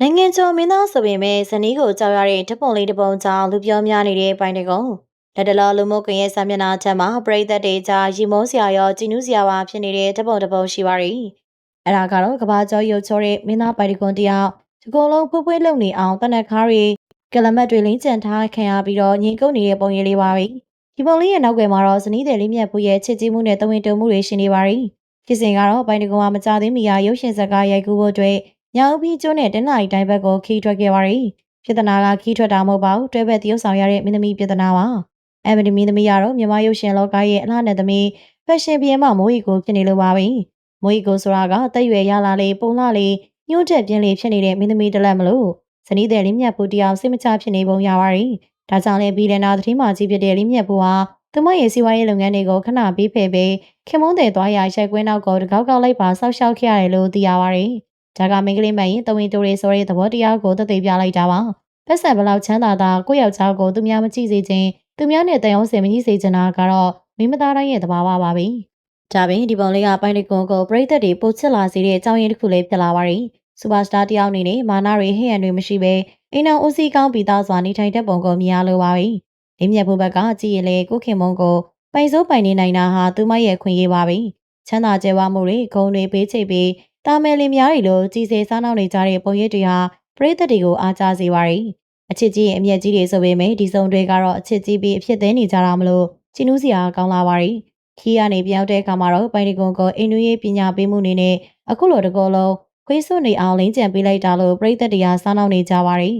နိုင်ငံကျော်မင်းသားဆိုပေမဲ့ဇနီးကိုကြောက်ရတဲ့ဓပုံလေးတစ်ပုံကြောင့်လူပြောများနေတဲ့ပိုင်တကုံလက်တလောလူမှုကွန်ရက်စာမျက်နှာချက်မှာပရိသတ်တွေကြားရီမိုးစရာရောကြည်နူးစရာပါဖြစ်နေတဲ့ဓပုံတစ်ပုံရှိပါရီအဲ့ဒါကတော့ကဘာကျော်ရုပ်ချောတဲ့မင်းသားပိုင်တကုံတယောက်ဒီကုံလုံးဖွေးဖွေးလုံနေအောင်တနက်ခါးတွေကလမတ်တွေလင်းကျန်ထားခံရပြီးတော့ငြိမ်ကုတ်နေတဲ့ပုံရိပ်လေးပါပဲဒီပုံလေးရဲ့နောက်ွယ်မှာတော့ဇနီးတဲ့လေးမြတ်ဘူးရဲ့ချစ်ကြီးမှုနဲ့တဝင်းတုံမှုတွေရှိနေပါရီဖြစ်စဉ်ကတော့ပိုင်တကုံကမကြသေးမီယာရုပ်ရှင်ဇာတ်ကားရိုက်ကူးဖို့အတွက် ညောင်ပြီးကျွန်းနဲ့တင်းနာရီတိုင်းဘက်ကိုခီးထွက်ခဲ့ပါရီပြဿနာကခီးထွက်တာမဟုတ်ပါဘူးတွဲဘက်တရုပ်ဆောင်ရတဲ့မင်းသမီးပြဿနာပါအမ်မဒီမင်းသမီးကတော့မြန်မာရုပ်ရှင်လောကရဲ့အလှနဲ့သမီးဖက်ရှင်ပြင်မမိုးရီကိုဖြစ်နေလို့ပါပဲမိုးရီကိုဆိုတာကတက်ရွယ်ရလာလေပုံလာလေညှို့ချက်ပြင်းလေဖြစ်နေတဲ့မင်းသမီးတလက်မလို့ဇနီးတဲ့လေးမြတ်ဘူးတယောက်စိတ်မချဖြစ်နေပုံရပါရီဒါကြောင့်လေဘီလနာသတင်းမှကြီးဖြစ်တဲ့လေးမြတ်ဘူးဟာသူမရဲ့စီးပွားရေးလုပ်ငန်းတွေကိုခဏပေးဖယ်ပေးခင်မုန်းတဲ့သွားရရိုက်ကွင်းနောက်ကိုတကောက်ကောက်လိုက်ပါဆောက်ရှောက်ခဲ့ရတယ်လို့သိရပါရီ ဒါကမင်းကလေးမရင်တဝင်းတိုးရေးဆိုတဲ့သဘောတရားကိုသက်သေပြလိုက်တာပါ။ပတ်စံဘလောက်ချမ်းသာတာကိုယ့်ယောက်ျားကိုသူများမကြည့်စေခြင်းသူများနဲ့တန်ရုံးစင်မကြီးစေချင်တာကတော့မိမသားတိုင်းရဲ့သဘာဝပါပဲ။ဒါပင်ဒီပုံလေးကပိုင်းလေးကွန်ကိုပြိသက်တွေပို့ချစ်လာစေတဲ့အကြောင်းရင်းတစ်ခုလေးဖြစ်လာပါရီ။စူပါစတာတယောက်အနေနဲ့မာနာတွေဟဲ့ရန်တွေမရှိဘဲအိမ်အောင်ဦးစီးကောင်းပြီးသားစွာနေထိုင်တဲ့ပုံကိုမြင်ရလိုပါပြီ။လေးမြတ်ဘုဘက်ကကြည့်ရင်လေကိုခင်မုံကိုပိုင်စိုးပိုင်နေနိုင်တာဟာသူမရဲ့ခွင့်ရေးပါပဲ။ချမ်းသာကြဲဝမှုတွေဂုံတွေပေးချိတ်ပြီး တာမယ်လင်များတွေလိုကြီးစေစားနောက်နေကြတဲ့ပုံရိပ်တွေဟာပရိသတ်တွေကိုအားကျစေပါရီအချစ်ကြီးရဲ့အမျက်ကြီးတွေဆိုပေမဲ့ဒီစုံတွေကတော့အချစ်ကြီးပြီးအဖြစ်သေးနေကြတာမလို့ချီနူးစရာကောင်းလာပါရီခီးကနေပြောင်းတဲ့အခါမှာတော့ပိုင်ဒီကွန်ကိုအိမ်နူရေးပညာပေးမှုနေနဲ့အခုလိုတကောလုံးခွေးစွနေအောင်လင်းကြံပေးလိုက်တာလို့ပရိသတ်တရားစားနောက်နေကြပါရီ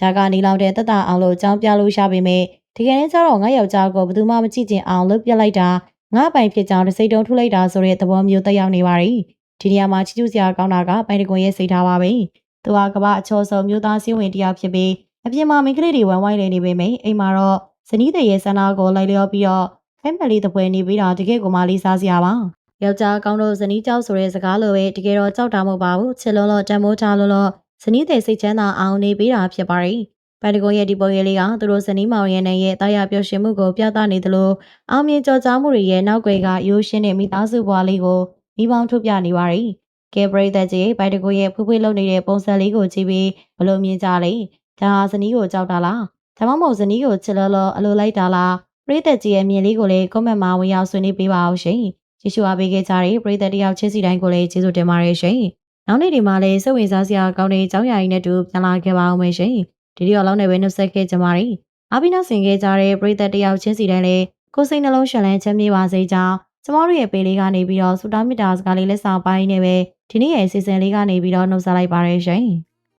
ဒါကနေလောက်တဲ့တတအောင်လို့ကြောင်းပြလို့ရပေမဲ့တကယ်တမ်းကျတော့ငါယောက်ျားကိုဘယ်သူမှမကြည့်ကျင်အောင်လုပ်ပြလိုက်တာငါပိုင်ဖြစ်ကြောင်းတစ်စိတ်တုံးထုလိုက်တာဆိုတဲ့သဘောမျိုးတက်ရောက်နေပါရီ ဒီနေရာမှာချီကျူးစရာကောင်းတာကပိုင်တကွန်ရဲ့စိတ်ထားပါပဲ။သူဟာကမ္ဘာအချောဆုံးမျိုးသားစည်းဝင်တရားဖြစ်ပြီးအပြင်မှာမိန်းကလေးတွေဝမ်းဝိုင်းနေနေပေမဲ့အိမ်မှာတော့ဇနီးတဲ့ရဲ့ဆန္ဒကိုလိုက်လျောပြီးတော့ဖဲမလီတပွဲနေပြီးတော့တကယ်ကိုမှလေးစားစရာပါ။ယောက်ျားကောင်းတော့ဇနီးကြောက်ဆိုတဲ့စကားလိုပဲတကယ်တော့ကြောက်တာမဟုတ်ပါဘူး။ချစ်လုံးလို့တန်မိုးထားလို့လို့ဇနီးတဲ့စိတ်ချမ်းသာအောင်နေပြီးတာဖြစ်ပါရီ။ပန်တကွန်ရဲ့ဒီပုံရိပ်လေးကသူတို့ဇနီးမောင်ရဲ့နဲ့ရဲ့တာယာပျော်ရွှင်မှုကိုပြသနေသလိုအောင်မြင်ကြော်ကြားမှုတွေရဲ့နောက်ွယ်ကရိုးရှင်းတဲ့မိသားစုဘဝလေးကို မိပေါင်းထုတ်ပြနေပါရီ။ကဲပရိသတ်ကြီးဘိုက်တကူရဲ့ဖွေးဖွေးလုံနေတဲ့ပုံစံလေးကိုကြည့်ပြီးဘလို့မြင်ကြလဲဒါဟာဇနီးကိုကြောက်တာလားဒါမှမဟုတ်ဇနီးကိုချစ်လောလောအလိုလိုက်တာလားပရိသတ်ကြီးရဲ့မြင်လေးကိုလည်းကွန်မန့်မှာဝင်ရောက်ဆွေးနွေးပေးပါအောင်ရှင်ကျေးဇူးအားပေးခဲ့ကြတဲ့ပရိသတ်တယောက်ချင်းစီတိုင်းကိုလည်းကျေးဇူးတင်ပါတယ်ရှင်နောက်နေ့ဒီမှာလည်းစိတ်ဝင်စားစရာကောင်းတဲ့အကြောင်းအရာတွေနဲ့တူပြန်လာခဲ့ပါအောင်မယ်ရှင်ဒီဒီရောလောက်နေပဲနှုတ်ဆက်ခဲ့ကြပါရီအားပြီးနောက်ဆင်ခဲ့ကြတဲ့ပရိသတ်တယောက်ချင်းစီတိုင်းလည်းကိုယ်စိတ်နှလုံးရှင်လန်းချမ်းမြေပါစေကြောင်း ကျမတို့ရဲ့ပေလေးကနေပြီးတော့စူတာမီတာစကားလေးလက်ဆောင်ပိုင်းနဲ့ပဲဒီနေ့ရဲ့အစီအစဉ်လေးကနေပြီးတော့နှုတ်ဆက်လိုက်ပါရရှင်။